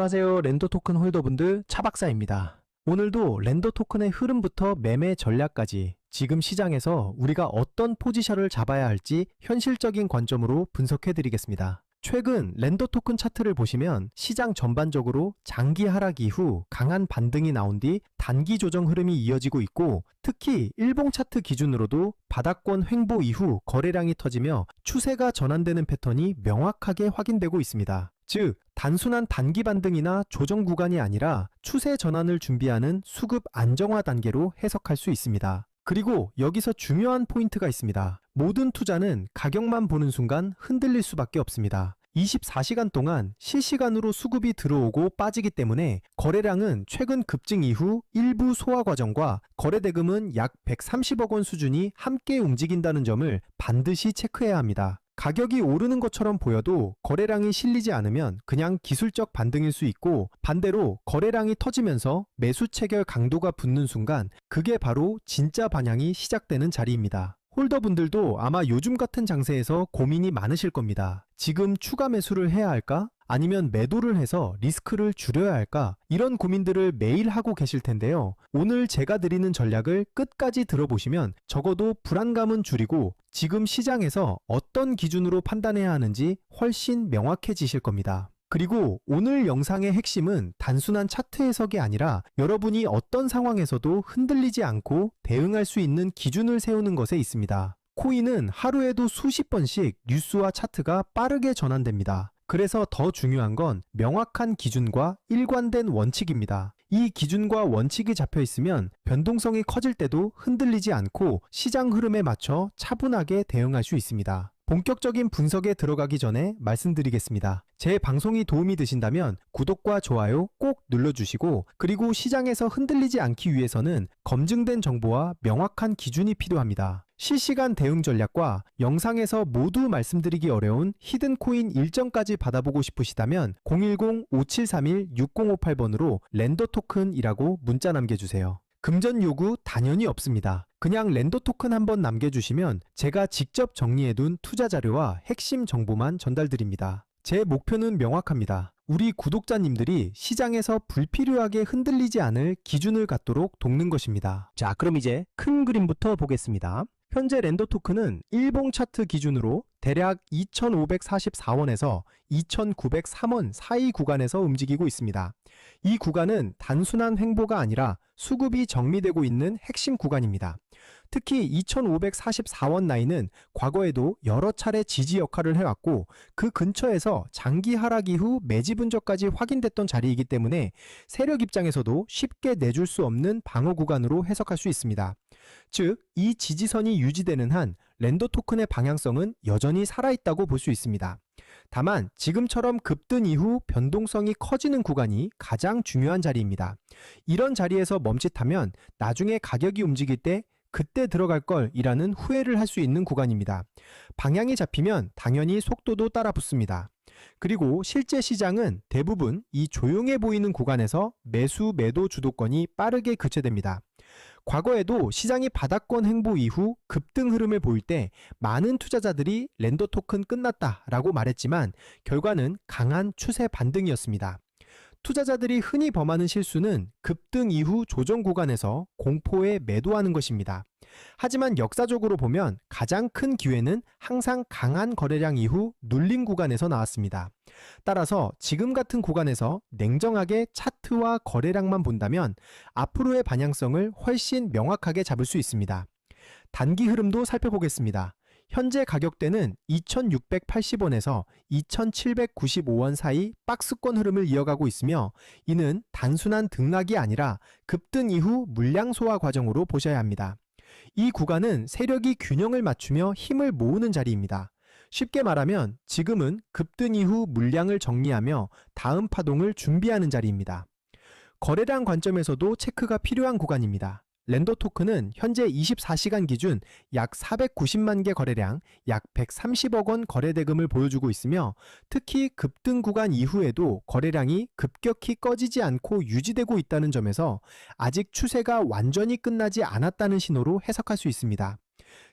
안녕하세요. 랜더 토큰 홀더분들 차박사입니다. 오늘도 랜더 토큰의 흐름부터 매매 전략까지 지금 시장에서 우리가 어떤 포지션을 잡아야 할지 현실적인 관점으로 분석해 드리겠습니다. 최근 랜더 토큰 차트를 보시면 시장 전반적으로 장기 하락 이후 강한 반등이 나온 뒤 단기 조정 흐름이 이어지고 있고 특히 일봉 차트 기준으로도 바닥권 횡보 이후 거래량이 터지며 추세가 전환되는 패턴이 명확하게 확인되고 있습니다. 즉, 단순한 단기 반등이나 조정 구간이 아니라 추세 전환을 준비하는 수급 안정화 단계로 해석할 수 있습니다. 그리고 여기서 중요한 포인트가 있습니다. 모든 투자는 가격만 보는 순간 흔들릴 수밖에 없습니다. 24시간 동안 실시간으로 수급이 들어오고 빠지기 때문에 거래량은 최근 급증 이후 일부 소화 과정과 거래 대금은 약 130억 원 수준이 함께 움직인다는 점을 반드시 체크해야 합니다. 가격이 오르는 것처럼 보여도 거래량이 실리지 않으면 그냥 기술적 반등일 수 있고 반대로 거래량이 터지면서 매수 체결 강도가 붙는 순간 그게 바로 진짜 반향이 시작되는 자리입니다. 홀더분들도 아마 요즘 같은 장세에서 고민이 많으실 겁니다. 지금 추가 매수를 해야 할까? 아니면 매도를 해서 리스크를 줄여야 할까? 이런 고민들을 매일 하고 계실 텐데요. 오늘 제가 드리는 전략을 끝까지 들어보시면 적어도 불안감은 줄이고 지금 시장에서 어떤 기준으로 판단해야 하는지 훨씬 명확해지실 겁니다. 그리고 오늘 영상의 핵심은 단순한 차트 해석이 아니라 여러분이 어떤 상황에서도 흔들리지 않고 대응할 수 있는 기준을 세우는 것에 있습니다. 코인은 하루에도 수십 번씩 뉴스와 차트가 빠르게 전환됩니다. 그래서 더 중요한 건 명확한 기준과 일관된 원칙입니다. 이 기준과 원칙이 잡혀 있으면 변동성이 커질 때도 흔들리지 않고 시장 흐름에 맞춰 차분하게 대응할 수 있습니다. 본격적인 분석에 들어가기 전에 말씀드리겠습니다. 제 방송이 도움이 되신다면 구독과 좋아요 꼭 눌러주시고 그리고 시장에서 흔들리지 않기 위해서는 검증된 정보와 명확한 기준이 필요합니다. 실시간 대응 전략과 영상에서 모두 말씀드리기 어려운 히든코인 일정까지 받아보고 싶으시다면 010-5731-6058번으로 랜더 토큰이라고 문자 남겨주세요. 금전 요구 당연히 없습니다. 그냥 랜더 토큰 한번 남겨주시면 제가 직접 정리해둔 투자 자료와 핵심 정보만 전달드립니다. 제 목표는 명확합니다. 우리 구독자님들이 시장에서 불필요하게 흔들리지 않을 기준을 갖도록 돕는 것입니다. 자, 그럼 이제 큰 그림부터 보겠습니다. 현재 랜더 토큰은 일봉 차트 기준으로 대략 2,544원에서 2,903원 사이 구간에서 움직이고 있습니다. 이 구간은 단순한 횡보가 아니라 수급이 정리되고 있는 핵심 구간입니다. 특히 2,544원 라인은 과거에도 여러 차례 지지 역할을 해왔고 그 근처에서 장기 하락 이후 매지 분적까지 확인됐던 자리이기 때문에 세력 입장에서도 쉽게 내줄 수 없는 방어 구간으로 해석할 수 있습니다. 즉, 이 지지선이 유지되는 한 랜더 토큰의 방향성은 여전히 살아있다고 볼 수 있습니다. 다만 지금처럼 급등 이후 변동성이 커지는 구간이 가장 중요한 자리입니다. 이런 자리에서 멈칫하면 나중에 가격이 움직일 때 그때 들어갈 걸 이라는 후회를 할 수 있는 구간입니다. 방향이 잡히면 당연히 속도도 따라 붙습니다. 그리고 실제 시장은 대부분 이 조용해 보이는 구간에서 매수 매도 주도권이 빠르게 교체됩니다. 과거에도 시장이 바닥권 행보 이후 급등 흐름을 보일 때 많은 투자자들이 랜더 토큰 끝났다라고 말했지만 결과는 강한 추세 반등이었습니다. 투자자들이 흔히 범하는 실수는 급등 이후 조정 구간에서 공포에 매도하는 것입니다. 하지만 역사적으로 보면 가장 큰 기회는 항상 강한 거래량 이후 눌린 구간에서 나왔습니다. 따라서 지금 같은 구간에서 냉정하게 차트와 거래량만 본다면 앞으로의 방향성을 훨씬 명확하게 잡을 수 있습니다. 단기 흐름도 살펴보겠습니다. 현재 가격대는 2,680원에서 2,795원 사이 박스권 흐름을 이어가고 있으며 이는 단순한 등락이 아니라 급등 이후 물량 소화 과정으로 보셔야 합니다. 이 구간은 세력이 균형을 맞추며 힘을 모으는 자리입니다. 쉽게 말하면 지금은 급등 이후 물량을 정리하며 다음 파동을 준비하는 자리입니다. 거래량 관점에서도 체크가 필요한 구간입니다. 랜더 토큰은 현재 24시간 기준 약 490만 개 거래량, 약 130억 원 거래 대금을 보여주고 있으며 특히 급등 구간 이후에도 거래량이 급격히 꺼지지 않고 유지되고 있다는 점에서 아직 추세가 완전히 끝나지 않았다는 신호로 해석할 수 있습니다.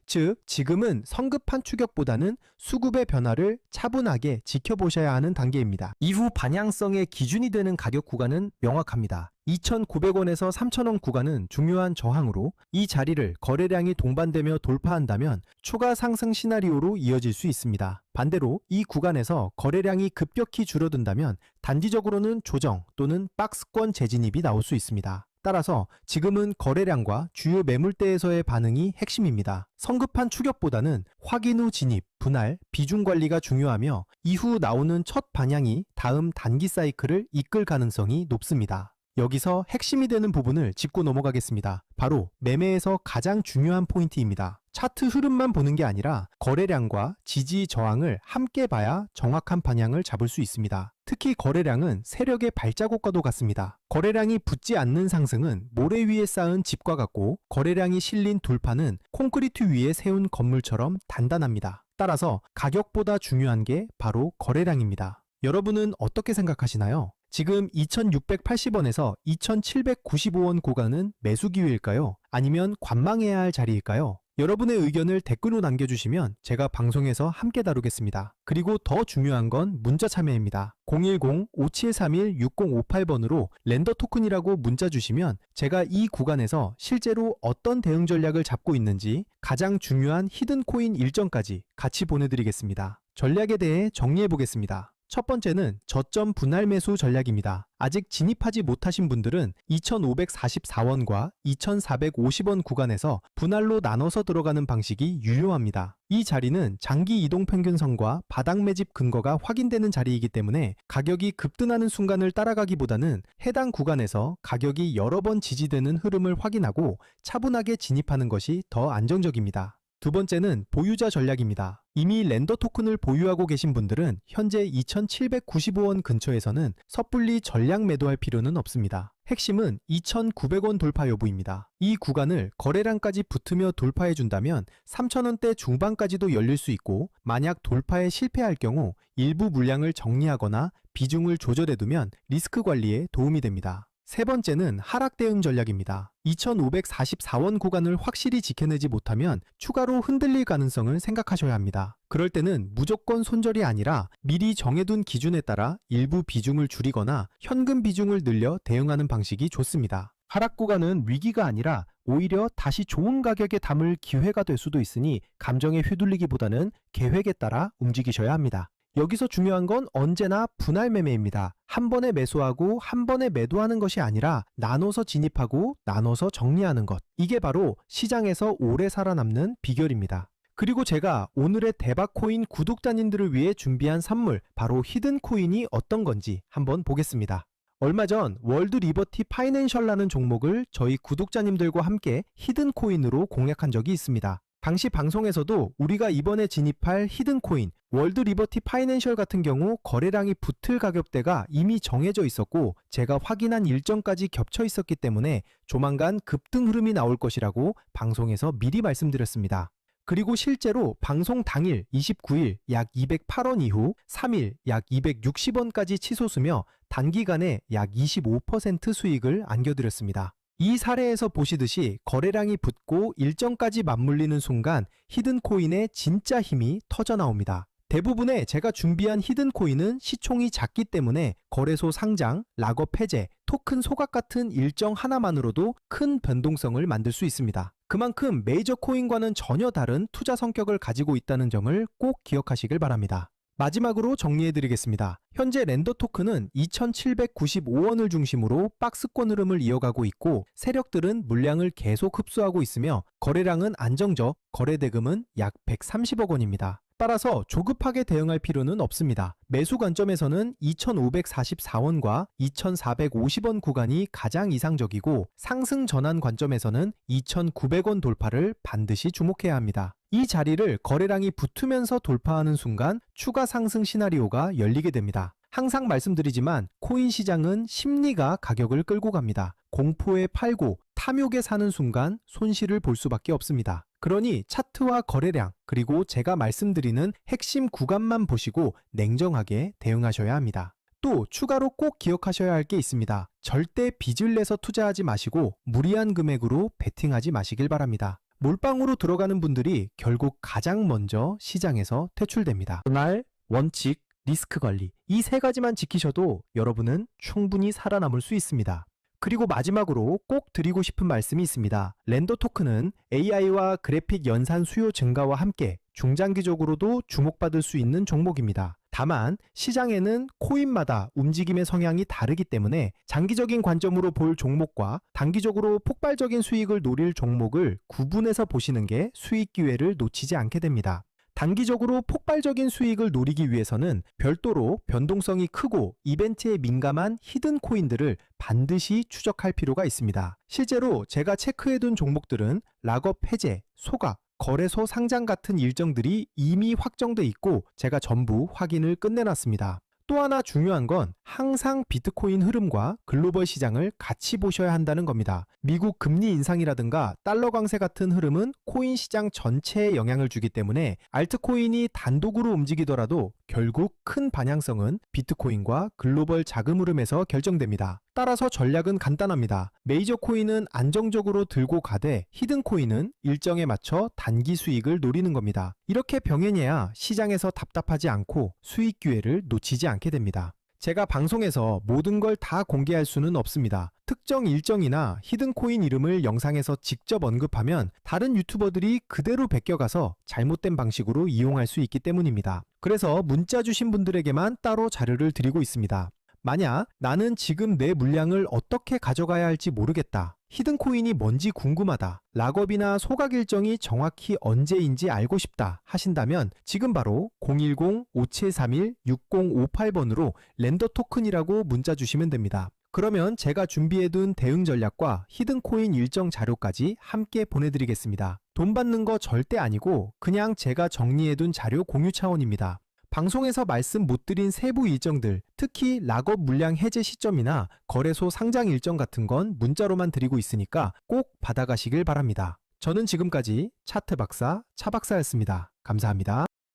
즉, 지금은 성급한 추격보다는 수급의 변화를 차분하게 지켜보셔야 하는 단계입니다. 이후 반향성의 기준이 되는 가격 구간은 명확합니다. 2,900원에서 3,000원 구간은 중요한 저항으로 이 자리를 거래량이 동반되며 돌파한다면 추가 상승 시나리오로 이어질 수 있습니다. 반대로 이 구간에서 거래량이 급격히 줄어든다면 단기적으로는 조정 또는 박스권 재진입이 나올 수 있습니다. 따라서 지금은 거래량과 주요 매물대에서의 반응이 핵심입니다. 성급한 추격보다는 확인 후 진입, 분할, 비중 관리가 중요하며 이후 나오는 첫 반향이 다음 단기 사이클을 이끌 가능성이 높습니다. 여기서 핵심이 되는 부분을 짚고 넘어가겠습니다. 바로 매매에서 가장 중요한 포인트입니다. 차트 흐름만 보는 게 아니라 거래량과 지지 저항을 함께 봐야 정확한 방향을 잡을 수 있습니다. 특히 거래량은 세력의 발자국과도 같습니다. 거래량이 붙지 않는 상승은 모래 위에 쌓은 집과 같고 거래량이 실린 돌파는 콘크리트 위에 세운 건물처럼 단단합니다. 따라서 가격보다 중요한 게 바로 거래량입니다. 여러분은 어떻게 생각하시나요? 지금 2680원에서 2795원 구간은 매수 기회일까요? 아니면 관망해야 할 자리일까요? 여러분의 의견을 댓글로 남겨주시면 제가 방송에서 함께 다루겠습니다. 그리고 더 중요한 건 문자 참여입니다. 010-5731-6058번으로 렌더 토큰이라고 문자 주시면 제가 이 구간에서 실제로 어떤 대응 전략을 잡고 있는지 가장 중요한 히든 코인 일정까지 같이 보내드리겠습니다. 전략에 대해 정리해 보겠습니다. 첫 번째는 저점 분할 매수 전략입니다. 아직 진입하지 못하신 분들은 2,544원과 2,450원 구간에서 분할로 나눠서 들어가는 방식이 유효합니다. 이 자리는 장기 이동 평균선과 바닥 매집 근거가 확인되는 자리이기 때문에 가격이 급등하는 순간을 따라가기보다는 해당 구간에서 가격이 여러 번 지지되는 흐름을 확인하고 차분하게 진입하는 것이 더 안정적입니다. 두 번째는 보유자 전략입니다. 이미 렌더 토큰을 보유하고 계신 분들은 현재 2,795원 근처에서는 섣불리 전량 매도할 필요는 없습니다. 핵심은 2,900원 돌파 여부입니다. 이 구간을 거래량까지 붙으며 돌파해 준다면 3,000원대 중반까지도 열릴 수 있고 만약 돌파에 실패할 경우 일부 물량을 정리하거나 비중을 조절해 두면 리스크 관리에 도움이 됩니다. 세 번째는 하락 대응 전략입니다. 2,544원 구간을 확실히 지켜내지 못하면 추가로 흔들릴 가능성을 생각하셔야 합니다. 그럴 때는 무조건 손절이 아니라 미리 정해둔 기준에 따라 일부 비중을 줄이거나 현금 비중을 늘려 대응하는 방식이 좋습니다. 하락 구간은 위기가 아니라 오히려 다시 좋은 가격에 담을 기회가 될 수도 있으니 감정에 휘둘리기보다는 계획에 따라 움직이셔야 합니다. 여기서 중요한 건 언제나 분할 매매입니다. 한 번에 매수하고 한 번에 매도하는 것이 아니라 나눠서 진입하고 나눠서 정리하는 것. 이게 바로 시장에서 오래 살아남는 비결입니다. 그리고 제가 오늘의 대박 코인 구독자님들을 위해 준비한 선물, 바로 히든 코인이 어떤 건지 한번 보겠습니다. 얼마 전 월드 리버티 파이낸셜라는 종목을 저희 구독자님들과 함께 히든 코인으로 공략한 적이 있습니다. 당시 방송에서도 우리가 이번에 진입할 히든 코인, 월드 리버티 파이낸셜 같은 경우 거래량이 붙을 가격대가 이미 정해져 있었고 제가 확인한 일정까지 겹쳐 있었기 때문에 조만간 급등 흐름이 나올 것이라고 방송에서 미리 말씀드렸습니다. 그리고 실제로 방송 당일 29일 약 208원 이후 3일 약 260원까지 치솟으며 단기간에 약 25% 수익을 안겨드렸습니다. 이 사례에서 보시듯이 거래량이 붙고 일정까지 맞물리는 순간 히든 코인의 진짜 힘이 터져 나옵니다. 대부분의 제가 준비한 히든 코인은 시총이 작기 때문에 거래소 상장, 락업 해제, 토큰 소각 같은 일정 하나만으로도 큰 변동성을 만들 수 있습니다. 그만큼 메이저 코인과는 전혀 다른 투자 성격을 가지고 있다는 점을 꼭 기억하시길 바랍니다. 마지막으로 정리해드리겠습니다. 현재 렌더 토큰은 2,795원을 중심으로 박스권 흐름을 이어가고 있고 세력들은 물량을 계속 흡수하고 있으며 거래량은 안정적, 거래 대금은 약 130억 원입니다. 따라서 조급하게 대응할 필요는 없습니다. 매수 관점에서는 2,544원과 2,450원 구간이 가장 이상적이고 상승 전환 관점에서는 2,900원 돌파를 반드시 주목해야 합니다. 이 자리를 거래량이 붙으면서 돌파하는 순간 추가 상승 시나리오가 열리게 됩니다. 항상 말씀드리지만 코인 시장은 심리가 가격을 끌고 갑니다. 공포에 팔고 탐욕에 사는 순간 손실을 볼 수밖에 없습니다. 그러니 차트와 거래량 그리고 제가 말씀드리는 핵심 구간만 보시고 냉정하게 대응하셔야 합니다. 또 추가로 꼭 기억하셔야 할 게 있습니다. 절대 빚을 내서 투자하지 마시고 무리한 금액으로 베팅하지 마시길 바랍니다. 몰빵으로 들어가는 분들이 결국 가장 먼저 시장에서 퇴출됩니다. 날, 원칙, 리스크 관리. 이 세 가지만 지키셔도 여러분은 충분히 살아남을 수 있습니다. 그리고 마지막으로 꼭 드리고 싶은 말씀이 있습니다. 렌더 토큰은 AI와 그래픽 연산 수요 증가와 함께 중장기적으로도 주목받을 수 있는 종목입니다. 다만 시장에는 코인마다 움직임의 성향이 다르기 때문에 장기적인 관점으로 볼 종목과 단기적으로 폭발적인 수익을 노릴 종목을 구분해서 보시는 게 수익 기회를 놓치지 않게 됩니다. 단기적으로 폭발적인 수익을 노리기 위해서는 별도로 변동성이 크고 이벤트에 민감한 히든 코인들을 반드시 추적할 필요가 있습니다. 실제로 제가 체크해둔 종목들은 락업 해제, 소각, 거래소 상장 같은 일정들이 이미 확정돼 있고 제가 전부 확인을 끝내놨습니다. 또 하나 중요한 건 항상 비트코인 흐름과 글로벌 시장을 같이 보셔야 한다는 겁니다. 미국 금리 인상이라든가 달러 강세 같은 흐름은 코인 시장 전체에 영향을 주기 때문에 알트코인이 단독으로 움직이더라도 결국 큰 방향성은 비트코인과 글로벌 자금 흐름에서 결정됩니다. 따라서 전략은 간단합니다. 메이저 코인은 안정적으로 들고 가되 히든 코인은 일정에 맞춰 단기 수익을 노리는 겁니다. 이렇게 병행해야 시장에서 답답하지 않고 수익 기회를 놓치지 않게 됩니다. 제가 방송에서 모든 걸 다 공개할 수는 없습니다. 특정 일정이나 히든 코인 이름을 영상에서 직접 언급하면 다른 유튜버들이 그대로 베껴가서 잘못된 방식으로 이용할 수 있기 때문입니다. 그래서 문자 주신 분들에게만 따로 자료를 드리고 있습니다. 만약 나는 지금 내 물량을 어떻게 가져가야 할지 모르겠다. 히든 코인이 뭔지 궁금하다. 락업이나 소각 일정이 정확히 언제인지 알고 싶다 하신다면 지금 바로 010-5731-6058번으로 렌더 토큰이라고 문자 주시면 됩니다. 그러면 제가 준비해둔 대응 전략과 히든 코인 일정 자료까지 함께 보내드리겠습니다. 돈 받는 거 절대 아니고 그냥 제가 정리해둔 자료 공유 차원입니다. 방송에서 말씀 못 드린 세부 일정들, 특히 락업 물량 해제 시점이나 거래소 상장 일정 같은 건 문자로만 드리고 있으니까 꼭 받아가시길 바랍니다. 저는 지금까지 차트 박사, 차 박사였습니다. 감사합니다.